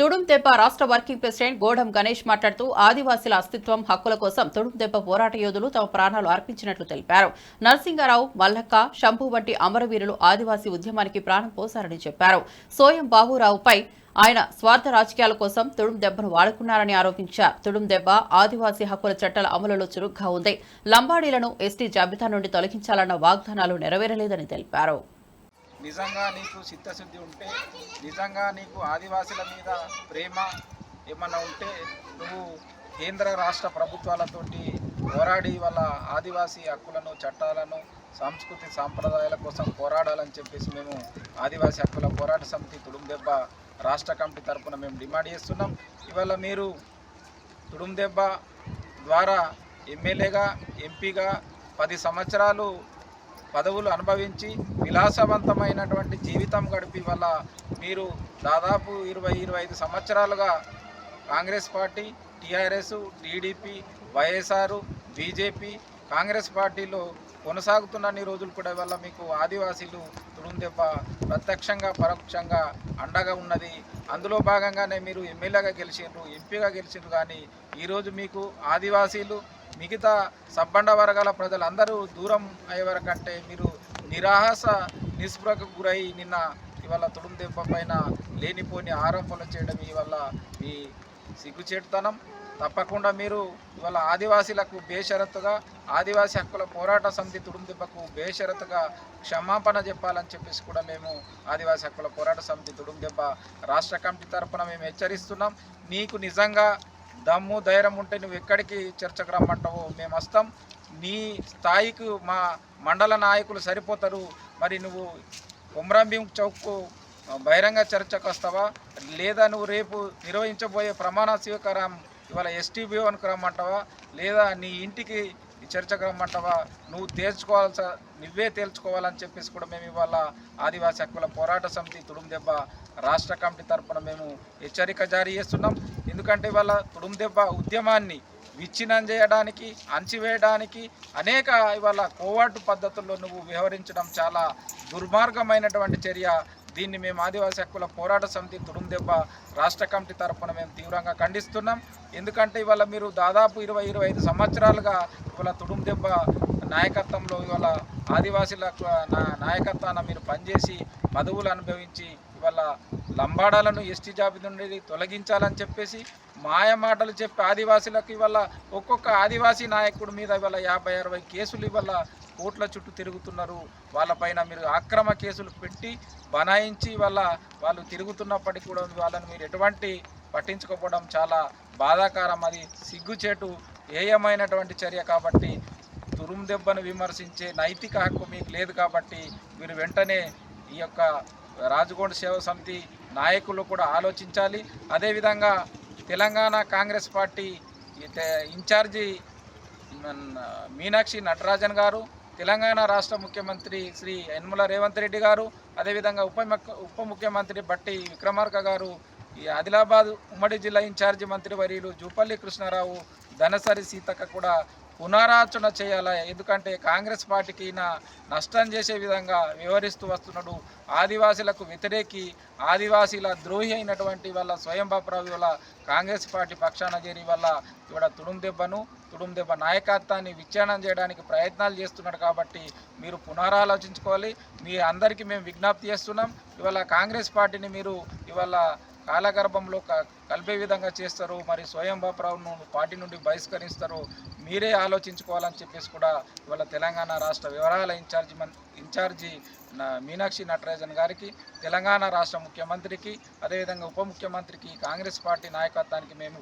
తుడుం దెబ్బ రాష్ట్ర working president గోడం గణేష్ మాట్లాడుతూ ఆదివాసీల అస్తిత్వం హక్కుల కోసం తుడుం దెబ్బ పోరాట యోధులు తమ ప్రాణాలు అర్పించినట్లు తెలిపారు. నరసింగారావు మల్లక్క శంభు వంటి అమరవీరులు ఆదివాసీ ఉద్యమానికి ప్రాణం పోశారని చెప్పారు. సోయం బాబురావుపై ఆయన స్వార్థ రాజకీయాల కోసం తుడుం దెబ్బను వాడుకున్నారని ఆరోపించారు. తుడుం దెబ్బ ఆదివాసీ హక్కుల చట్టాల అమలులో చురుగ్గా ఉంది. లంబాడీలను ఎస్టీ జాబితా నుండి తొలగించాలన్న వాగ్దానాలు నెరవేరలేదని తెలిపారు. నిజంగా నీకు చిత్తశుద్ధి ఉంటే నిజంగా నీకు ఆదివాసుల మీద ప్రేమ ఏమన్నా ఉంటే నువ్వు కేంద్ర రాష్ట్ర ప్రభుత్వాలతోటి పోరాడి వాళ్ళ ఆదివాసీ హక్కులను చట్టాలను సంస్కృతి సాంప్రదాయాల కోసం పోరాడాలని చెప్పేసి మేము ఆదివాసీ హక్కుల పోరాట సమితి తుడుందెబ్బ రాష్ట్ర కమిటీ తరపున మేము డిమాండ్ చేస్తున్నాం. ఇవాళ మీరు తుడుందెబ్బ ద్వారా ఎమ్మెల్యేగా ఎంపీగా పది సంవత్సరాలు పదవులు అనుభవించి విలాసవంతమైనటువంటి జీవితం గడిపి వల్ల మీరు దాదాపు ఇరవై ఇరవై ఐదు సంవత్సరాలుగా Congress party TRS TDP YSR BJP Congress పార్టీలో కొనసాగుతున్న అన్ని రోజులు కూడా వల్ల మీకు ఆదివాసీలు తుడుందెబ్బ ప్రత్యక్షంగా పరోక్షంగా అండగా ఉన్నది. అందులో భాగంగానే మీరు ఎమ్మెల్యేగా గెలిచిండ్రు ఎంపీగా గెలిచిండ్రు కానీ ఈరోజు మీకు ఆదివాసీలు మిగతా సబ్బండ వర్గాల ప్రజలందరూ దూరం అయ్యే వరకంటే మీరు నిరాహాస నిస్పృహకు గురై నిన్న ఇవాళ తుడుం దెబ్బ పైన లేనిపోని ఆరోపణలు చేయడం ఇవల్ల మీ సిగ్గుచేటుతనం. తప్పకుండా మీరు ఇవాళ ఆదివాసీలకు బేషరతుగా ఆదివాసీ హక్కుల పోరాట సమితి తుడుం దెబ్బకు బేషరతుగా క్షమాపణ చెప్పాలని చెప్పేసి కూడా మేము ఆదివాసీ హక్కుల పోరాట సమితి తుడుందెబ్బ రాష్ట్ర కమిటీ తరఫున మేము హెచ్చరిస్తున్నాం. నీకు నిజంగా దమ్ము ధైర్యం ఉంటే నువ్వు ఎక్కడికి చర్చకు రమ్మంటావు? మేము వస్తాం. నీ స్థాయికి మా మండల నాయకులు సరిపోతారు. మరి నువ్వు కొమరంభీం చౌక్కు బహిరంగ చర్చకు వస్తావా? లేదా నువ్వు రేపు నిర్వహించబోయే ప్రమాణ స్వీకారం ఇవాళ ఎస్టీబీఓనికి రమ్మంటావా? లేదా నీ ఇంటికి ఈ నువ్వు తేల్చుకోవాల్స నువ్వే తేల్చుకోవాలని చెప్పేసి కూడా మేము ఇవాళ ఆదివాసీ హక్కుల పోరాట సమితి తుడుందెబ్బ రాష్ట్ర కమిటీ తరఫున మేము హెచ్చరిక జారీ చేస్తున్నాం. ఎందుకంటే ఇవాళ తుడుం దెబ్బ ఉద్యమాన్ని విచ్ఛిన్నం చేయడానికి అణచివేయడానికి అనేక ఇవాళ కోవాటు పద్ధతుల్లో నువ్వు వ్యవహరించడం చాలా దుర్మార్గమైనటువంటి చర్య దీన్ని మేము ఆదివాసీ హక్కుల పోరాట సమితి తుడుందెబ్బ రాష్ట్ర కమిటీ తరఫున మేము తీవ్రంగా ఖండిస్తున్నాం. ఎందుకంటే ఇవాళ మీరు దాదాపు ఇరవై ఇరవై ఐదు సంవత్సరాలుగా ఇవాళ తుడుందెబ్బ నాయకత్వంలో ఇవాళ ఆదివాసీల నా- నాయకత్వాన మీరు పనిచేసి పదవులు అనుభవించి ఇవాళ లంబాడాలను ఎస్టీ జాబితా నుండి తొలగించాలని చెప్పేసి మాయ మాటలు చెప్పి ఆదివాసీలకు ఇవాళ ఒక్కొక్క ఆదివాసీ నాయకుడి మీద ఇవాళ యాభై అరవై కేసులు ఇవాళ కోట్ల చుట్టూ తిరుగుతున్నారు. వాళ్ళపైన మీరు అక్రమ కేసులు పెట్టి బనాయించి వాళ్ళ వాళ్ళు తిరుగుతున్నప్పటికీ కూడా వాళ్ళని మీరు ఎటువంటి పట్టించుకోవడం చాలా బాధాకరం. అది సిగ్గుచేటు ఏయమైనటువంటి చర్య కాబట్టి తురుం దెబ్బను విమర్శించే నైతిక హక్కు మీకు లేదు కాబట్టి మీరు వెంటనే ఈ యొక్క రాజగోండ సేవ సమితి నాయకులు కూడా ఆలోచించాలి. అదేవిధంగా తెలంగాణ కాంగ్రెస్ పార్టీ ఇన్ఛార్జి మీనాక్షి నటరాజన్ గారు తెలంగాణ రాష్ట్ర ముఖ్యమంత్రి శ్రీ యనమల రేవంత్ రెడ్డి గారు అదేవిధంగా ఉప ఉప ముఖ్యమంత్రి బట్టి విక్రమార్క గారు ఈ ఆదిలాబాద్ ఉమ్మడి జిల్లా ఇన్ఛార్జి మంత్రి వర్యులు జూపల్లి కృష్ణారావు ధనసరి సీతక్క కూడా పునరాచరణ చేయాలి? ఎందుకంటే కాంగ్రెస్ పార్టీకి నష్టం చేసే విధంగా వ్యవహరిస్తూ వస్తున్నాడు. ఆదివాసీలకు వ్యతిరేకి ఆదివాసీల ద్రోహి అయినటువంటి వాళ్ళ స్వయం బాపురావు వల్ల కాంగ్రెస్ పార్టీ పక్షాన చేరి వల్ల ఇవాడ తుడుం దెబ్బను తుడుం దెబ్బ నాయకత్వాన్ని విచ్ఛేదనం చేయడానికి ప్రయత్నాలు చేస్తున్నాడు కాబట్టి మీరు పునరాలోచించుకోవాలి. మీ అందరికీ మేము విజ్ఞప్తి చేస్తున్నాం. ఇవాళ కాంగ్రెస్ పార్టీని మీరు ఇవాళ కాలగర్భంలో క- కలిపే విధంగా చేస్తారు. మరి స్వయం పార్టీ నుండి బహిష్కరిస్తారు. మీరే ఆలోచించుకోవాలని చెప్పేసి కూడా ఇవాళ తెలంగాణ రాష్ట్ర వివరాల ఇన్ఛార్జి మన్ ఇన్ఛార్జి మీనాక్షి నటరాజన్ గారికి తెలంగాణ రాష్ట్ర ముఖ్యమంత్రికి అదేవిధంగా ఉప ముఖ్యమంత్రికి కాంగ్రెస్ పార్టీ నాయకత్వానికి మేము